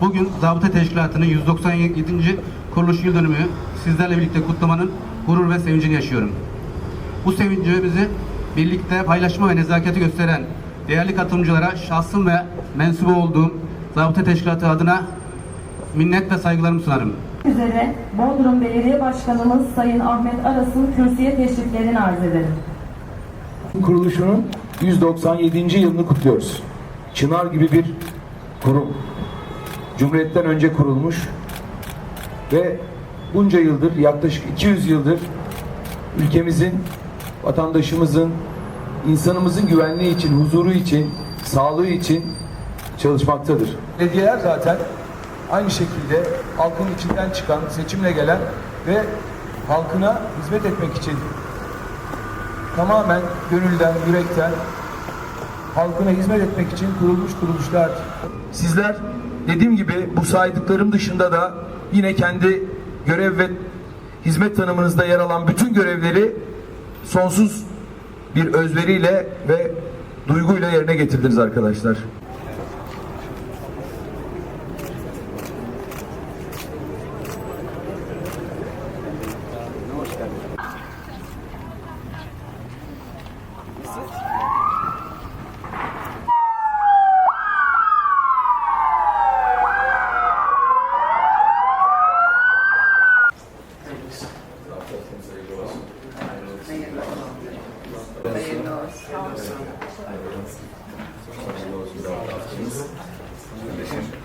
Bugün Zabıta Teşkilatı'nın 197. kuruluş yıl dönümü sizlerle birlikte kutlamanın gurur ve sevincini yaşıyorum. Bu sevincimizi birlikte paylaşma ve nezaketi gösteren değerli katılımcılara şahsım ve mensubu olduğum Zabıta Teşkilatı adına minnet ve saygılarımı sunarım. üzere Bodrum Belediye Başkanımız Sayın Ahmet Aras'ın kürsüye teşriflerini arz ederim. kuruluşunun 197. yılını kutluyoruz. Çınar gibi bir kurum. Cumhuriyetten önce kurulmuş ve bunca yıldır, yaklaşık 200 yıldır ülkemizin, vatandaşımızın, insanımızın güvenliği için, huzuru için, sağlığı için çalışmaktadır. Belediyeler zaten aynı şekilde halkın içinden çıkan, seçimle gelen ve halkına hizmet etmek için tamamen gönülden, yürekten halkına hizmet etmek için kurulmuş kuruluşlar. Sizler Dediğim gibi bu saydıklarım dışında da yine kendi görev ve hizmet tanımınızda yer alan bütün görevleri sonsuz bir özveriyle ve duyguyla yerine getirdiniz arkadaşlar. Hoş geldiniz. Haus. Haus. Ein bisschen.